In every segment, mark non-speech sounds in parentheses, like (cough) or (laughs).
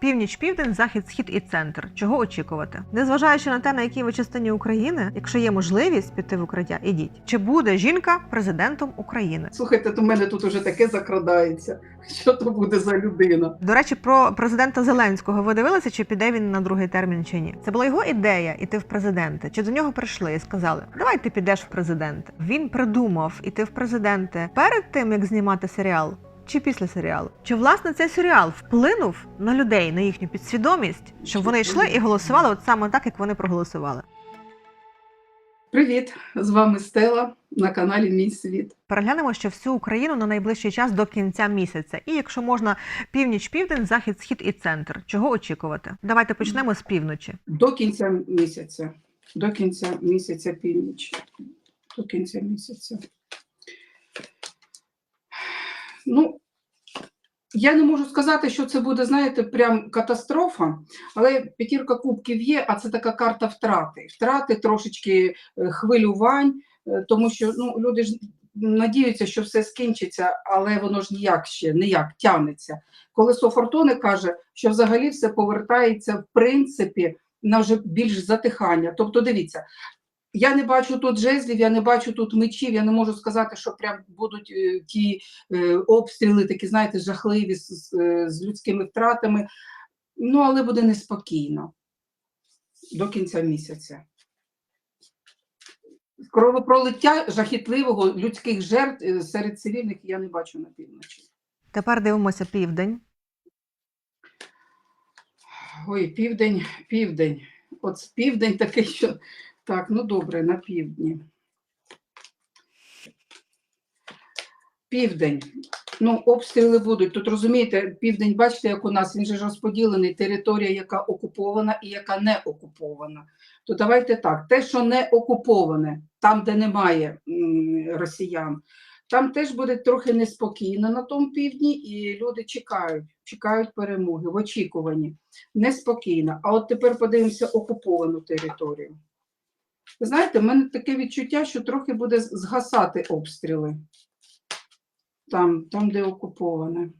Північ, південь, захід, схід і центр. Чого очікувати? Незважаючи на те, на якій ви частині України, якщо є можливість піти в укриття, ідіть. Чи буде жінка президентом України? Слухайте, то в мене тут уже таке закрадається. Що то буде за людина? До речі, про президента Зеленського ви дивилися, чи піде він на другий термін чи ні? Це була його ідея іти в президенти. Чи до нього прийшли і сказали: Давай ти підеш в президенти. Він придумав іти в президенти перед тим, як знімати серіал. Чи після серіалу? Чи власне цей серіал вплинув на людей, на їхню підсвідомість, щоб вони йшли і голосували от саме так, як вони проголосували? Привіт! З вами Стела на каналі Мій Світ. Переглянемо ще всю Україну на найближчий час до кінця місяця. І якщо можна, північ, південь, захід, схід і центр. Чого очікувати? Давайте почнемо з півночі. До кінця місяця. До кінця місяця північ. До кінця місяця. Ну, я не можу сказати, що це буде, знаєте, прям катастрофа, але п'ятірка кубків є, а це така карта втрати. Втрати, трошечки е, хвилювань, е, тому що ну, люди ж надіються, що все скінчиться, але воно ж ніяк ще ніяк тягнеться. Колесо Фортуни каже, що взагалі все повертається в принципі на вже більш затихання. Тобто, дивіться, я не бачу тут жезлів, я не бачу тут мечів, я не можу сказати, що прям будуть е, ті е, обстріли, такі, знаєте, жахливі з, з, е, людськими втратами. Ну, але буде неспокійно до кінця місяця. Кровопролиття жахітливого людських жертв серед цивільних я не бачу на півночі. Тепер дивимося південь. Ой, південь, південь. От з південь такий, що так, ну добре, на півдні. Південь. Ну, обстріли будуть. Тут розумієте, південь, бачите, як у нас він же ж розподілений, територія, яка окупована і яка не окупована. То давайте так: те, що не окуповане, там, де немає росіян, там теж буде трохи неспокійно на тому півдні, і люди чекають, чекають перемоги в очікуванні. Неспокійно. А от тепер подивимося окуповану територію. Ви знаєте, в мене таке відчуття, що трохи буде згасати обстріли. Там, там, де окуповане.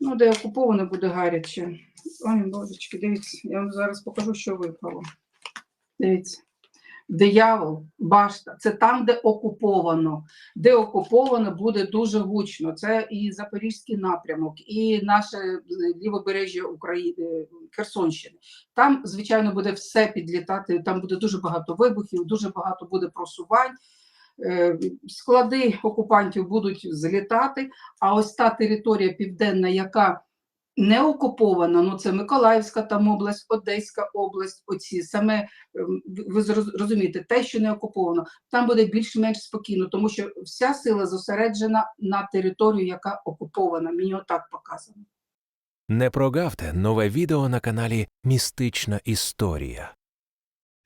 Ну, де окуповане буде гаряче. Ой, божечки, дивіться, я вам зараз покажу, що випало. Дивіться. Диявол, башта, це там, де окуповано. Де окуповано буде дуже гучно. Це і Запорізький напрямок, і наше е, лівобережжя України, Херсонщини. Там, звичайно, буде все підлітати, там буде дуже багато вибухів, дуже багато буде просувань. Е, Склади окупантів будуть злітати, а ось та територія південна, яка не окупована, ну це Миколаївська там область, Одеська область, оці саме ем, ви- ви зроз- розумієте, те, що не окуповано, там буде більш-менш спокійно, тому що вся сила зосереджена на територію, яка окупована. Мені отак показано. Не прогавте нове відео на каналі Містична Історія.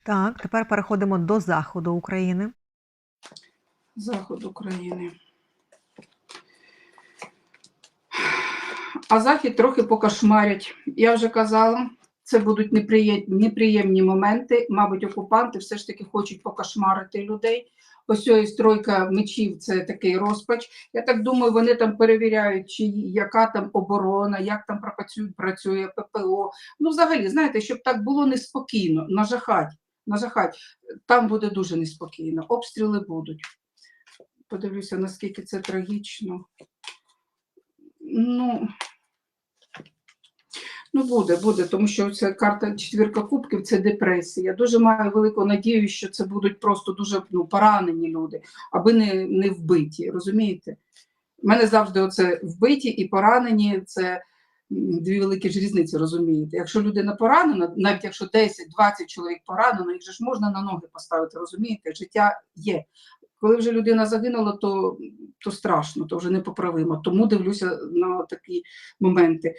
Так, тепер переходимо до заходу України. Захід України. А захід трохи покошмарять. Я вже казала, це будуть неприємні, моменти. Мабуть, окупанти все ж таки хочуть покошмарити людей. Ось ось тройка мечів це такий розпач. Я так думаю, вони там перевіряють, чи яка там оборона, як там працює, працює ППО. Ну, взагалі, знаєте, щоб так було неспокійно, нажахать, нажахать. Там буде дуже неспокійно. Обстріли будуть. Подивлюся, наскільки це трагічно. Ну, ну буде, буде, тому що це карта четвірка кубків, це депресія. Я дуже маю велику надію, що це будуть просто дуже ну, поранені люди, аби не, не вбиті. Розумієте? У мене завжди оце вбиті і поранені це дві великі ж різниці, розумієте? Якщо людина поранена, навіть якщо 10-20 чоловік поранено, їх же ж можна на ноги поставити, розумієте? Життя є. Коли вже людина загинула, то, то страшно, то вже непоправимо. Тому дивлюся на такі моменти.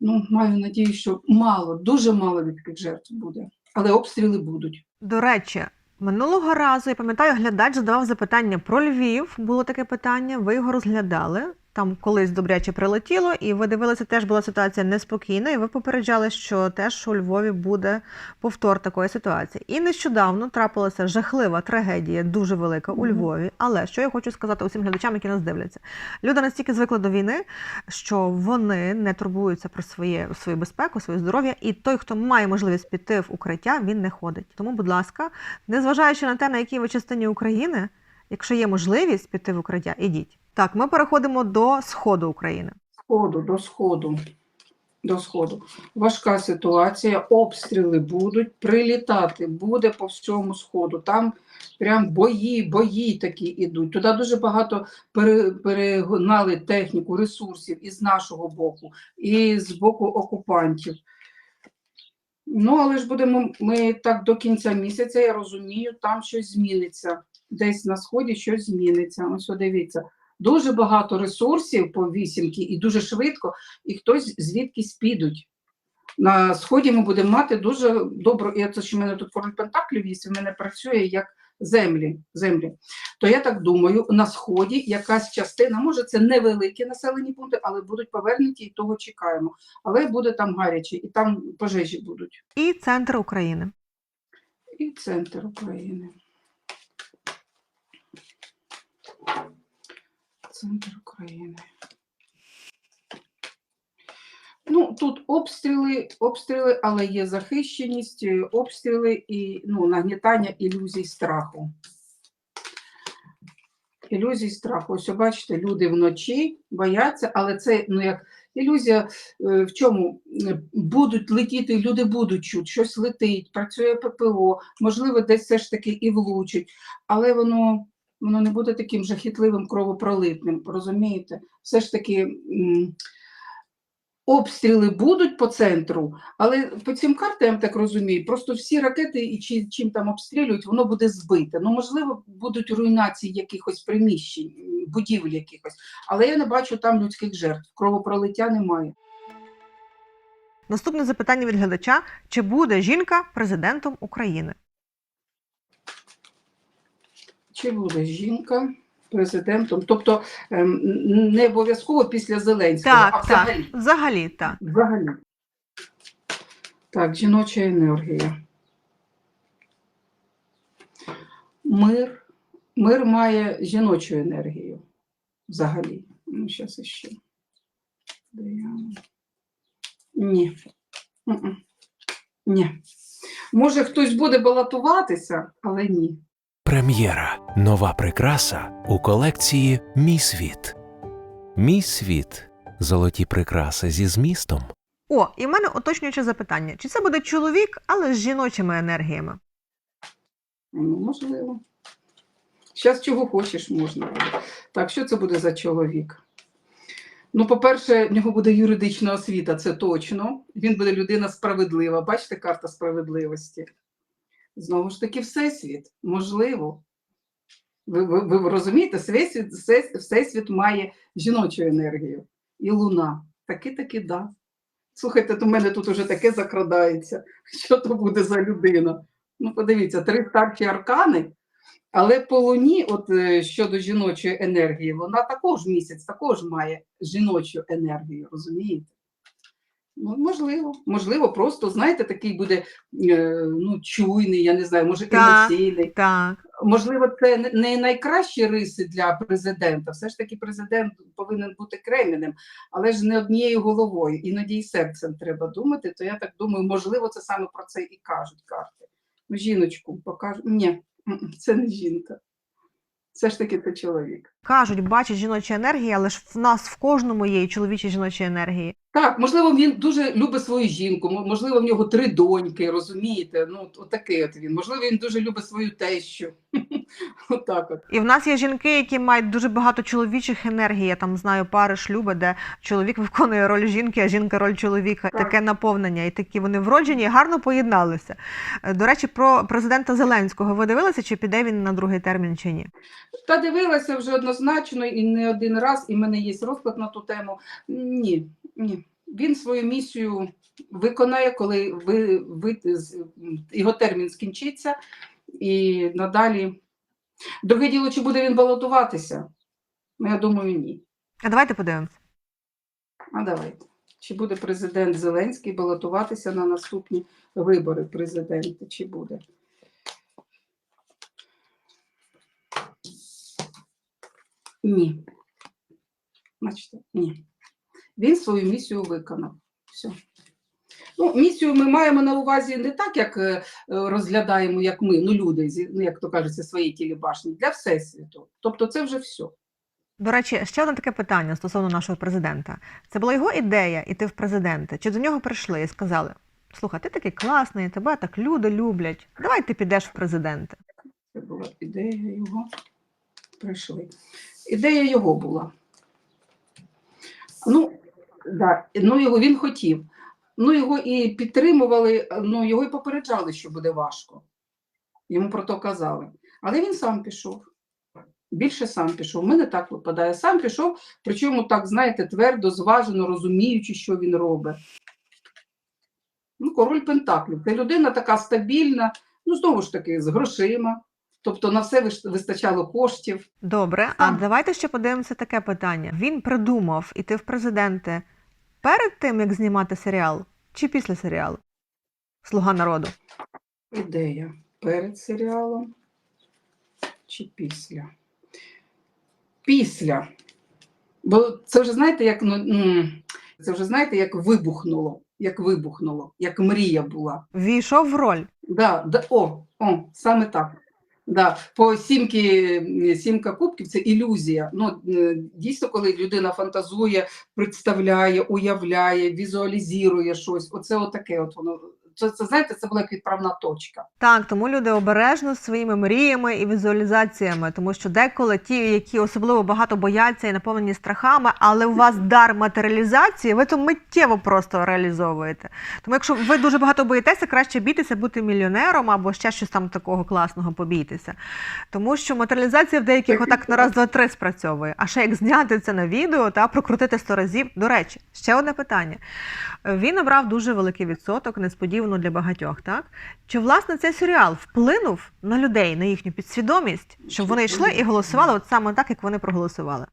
Ну, маю надію, що мало, дуже мало людських жертв буде, але обстріли будуть. До речі, минулого разу я пам'ятаю, глядач задавав запитання про Львів. Було таке питання, ви його розглядали. Там колись добряче прилетіло, і ви дивилися, теж була ситуація неспокійна, і ви попереджали, що теж у Львові буде повтор такої ситуації. І нещодавно трапилася жахлива трагедія, дуже велика у Львові. Але що я хочу сказати усім глядачам, які нас дивляться, люди настільки звикли до війни, що вони не турбуються про своє свою безпеку, своє здоров'я. І той, хто має можливість піти в укриття, він не ходить. Тому, будь ласка, незважаючи на те, на якій ви частині України, якщо є можливість піти в укриття, ідіть. Так, ми переходимо до сходу України. Сходу, до сходу. До сходу. Важка ситуація, обстріли будуть, прилітати буде по всьому сходу. Там прям бої, бої такі ідуть. Туди дуже багато перегнали техніку, ресурсів і з нашого боку, і з боку окупантів. Ну, але ж будемо ми так до кінця місяця, я розумію, там щось зміниться. Десь на сході щось зміниться. Ось дивіться. Дуже багато ресурсів по вісімки і дуже швидко, і хтось звідкись підуть. На сході ми будемо мати дуже добру, і це що в мене тут король Пентаклів є, в мене працює як землі, землі. То я так думаю, на сході якась частина, може це невеликі населені пункти, але будуть повернуті і того чекаємо. Але буде там гаряче, і там пожежі будуть. І центр України. І центр України. Центр України. Ну, тут обстріли, обстріли, але є захищеність, е, обстріли і ну, нагнітання ілюзій страху. Ілюзій страху. Ось бачите, люди вночі бояться, але це ну, як ілюзія е, в чому? Е, Будуть летіти, люди будуть чути, щось летить, працює ППО, можливо, десь все ж таки і влучить, але воно, воно не буде таким жахітливим кровопролитним, розумієте? Все ж таки обстріли будуть по центру, але по цим картам, я так розумію, просто всі ракети і чи, чим там обстрілюють, воно буде збите. Ну, можливо, будуть руйнації якихось приміщень, будівель якихось, але я не бачу там людських жертв, кровопролиття немає. Наступне запитання від глядача: чи буде жінка президентом України? Чи буде жінка президентом? Тобто ем, не обов'язково після Зеленського, а Так, взагалі. так, взагалі так. Взагалі. Так, жіноча енергія. Мир. Мир має жіночу енергію. Взагалі. Ну, зараз іще. Ні. Ні. Може, хтось буде балотуватися, але ні. Прем'єра. Нова прикраса у колекції Мій світ. Мій світ. Золоті прикраси зі змістом. О, і в мене уточнююче запитання: чи це буде чоловік, але з жіночими енергіями? Ну, можливо. Зараз чого хочеш можна. Так, що це буде за чоловік? Ну, по-перше, в нього буде юридична освіта, це точно. Він буде людина справедлива. Бачите, карта справедливості. Знову ж таки, Всесвіт. Можливо. Ви, ви, ви розумієте, Всесвіт, Всесвіт має жіночу енергію. І луна. Таки-таки, да. Слухайте, то в мене тут уже таке закрадається. (laughs) Що то буде за людина? Ну, подивіться, три старші аркани, але по луні, от е, щодо жіночої енергії, вона також місяць також має жіночу енергію, розумієте? Ну, можливо, можливо, просто, знаєте, такий буде е, ну, чуйний, я не знаю, може, Так. емоційний. Так. Можливо, це не- найкращі риси для президента. Все ж таки, президент повинен бути кремінем, але ж не однією головою, іноді і серцем треба думати. То я так думаю, можливо, це саме про це і кажуть карти. Ну, жіночку покажуть. Ні, це не жінка. Все ж таки це чоловік. Кажуть, бачать жіночі енергії, але ж в нас в кожному є і чоловічі жіночі енергії. Так, можливо, він дуже любить свою жінку, мо- можливо, в нього три доньки, розумієте? Ну, от, от такий от він. Можливо, він дуже любить свою тещу. (laughs) Отак от. І в нас є жінки, які мають дуже багато чоловічих енергій. Я там знаю пари шлюби, де чоловік виконує роль жінки, а жінка роль чоловіка. Так. Таке наповнення, і такі вони вроджені і гарно поєдналися. Е, До речі, про президента Зеленського ви дивилися, чи піде він на другий термін, чи ні? Та дивилася вже однозначно і не один раз, і в мене є розклад на ту тему. Ні, ні. Він свою місію виконає, коли ви, ви, його термін скінчиться, і надалі. Друге діло, чи буде він балотуватися? Ну, я думаю, ні. А давайте подивимось. А давайте. Чи буде президент Зеленський балотуватися на наступні вибори президента? Чи буде? Ні. Бачите, ні. Він свою місію виконав. Все. Ну, місію ми маємо на увазі не так, як е, розглядаємо, як ми, ну люди, ну, як то кажеться, свої телебашні, для всесвіту. Тобто це вже все. До речі, ще одне таке питання стосовно нашого президента. Це була його ідея іти в президенти. Чи до нього прийшли і сказали: слухай, ти такий класний, тебе так люди люблять. Давай ти підеш в президенти. Це була ідея його. Прийшли. Ідея його була. Ну, да, ну його він хотів. Ну, його і підтримували, ну, його і попереджали, що буде важко. Йому про то казали. Але він сам пішов. Більше сам пішов. У мене так випадає. Сам пішов, причому так, знаєте, твердо, зважено, розуміючи, що він робить. Ну, король Пентаклів. Це людина така стабільна, ну, знову ж таки, з грошима. Тобто на все вистачало коштів. Добре, а Сам. давайте ще подивимося таке питання. Він придумав іти в президенти перед тим, як знімати серіал, чи після серіалу? Слуга народу. Ідея перед серіалом чи після? Після. Бо це вже знаєте, як ну, це вже знаєте, як вибухнуло, як вибухнуло, як мрія була. Війшов в роль. Да, да, о, о, саме так. Да, по сімки, сімка кубків це ілюзія. Ну, е, дійсно, коли людина фантазує, представляє, уявляє, візуалізує щось, оце отаке от воно. Це, це знаєте, це була як відправна точка. Так, тому люди обережно своїми мріями і візуалізаціями, тому що деколи ті, які особливо багато бояться і наповнені страхами, але у вас дар матеріалізації, ви то миттєво просто реалізовуєте. Тому якщо ви дуже багато боїтеся, краще бійтеся бути мільйонером або ще щось там такого класного побійтеся. Тому що матеріалізація в деяких Так, отак на раз, два, три спрацьовує. А ще як зняти це на відео та прокрутити сто разів. До речі, ще одне питання. Він набрав дуже великий відсоток, несподівано для багатьох, так? Чи власне цей серіал вплинув на людей, на їхню підсвідомість, щоб вони йшли і голосували от саме так, як вони проголосували?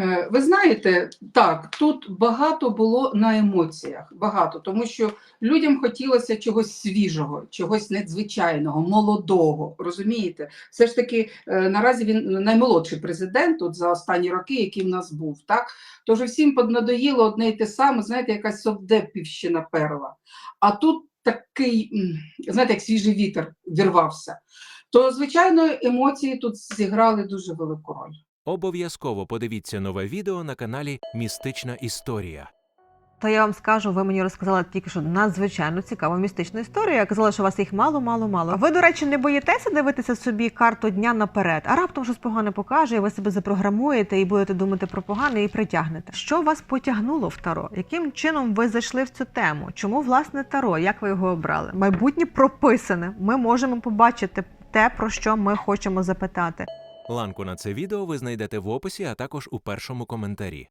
Е, Ви знаєте, так, тут багато було на емоціях, багато, тому що людям хотілося чогось свіжого, чогось надзвичайного, молодого. Розумієте? Все ж таки, е, наразі він наймолодший президент от за останні роки, який в нас був. Так? Тож всім поднадоїло одне й те саме, знаєте, якась совдепівщина перла. А тут такий, знаєте, як свіжий вітер вірвався. То, звичайно, емоції тут зіграли дуже велику роль. Обов'язково подивіться нове відео на каналі Містична Історія. То я вам скажу, ви мені розказали тільки що надзвичайно цікаву містичну історію. Я казала, що у вас їх мало, мало, мало. Ви, до речі, не боїтеся дивитися собі карту дня наперед, а раптом щось погане покаже, і ви себе запрограмуєте і будете думати про погане і притягнете. Що вас потягнуло в таро? Яким чином ви зайшли в цю тему? Чому власне таро? Як ви його обрали? Майбутнє прописане. Ми можемо побачити те, про що ми хочемо запитати. Ланку на це відео ви знайдете в описі, а також у першому коментарі.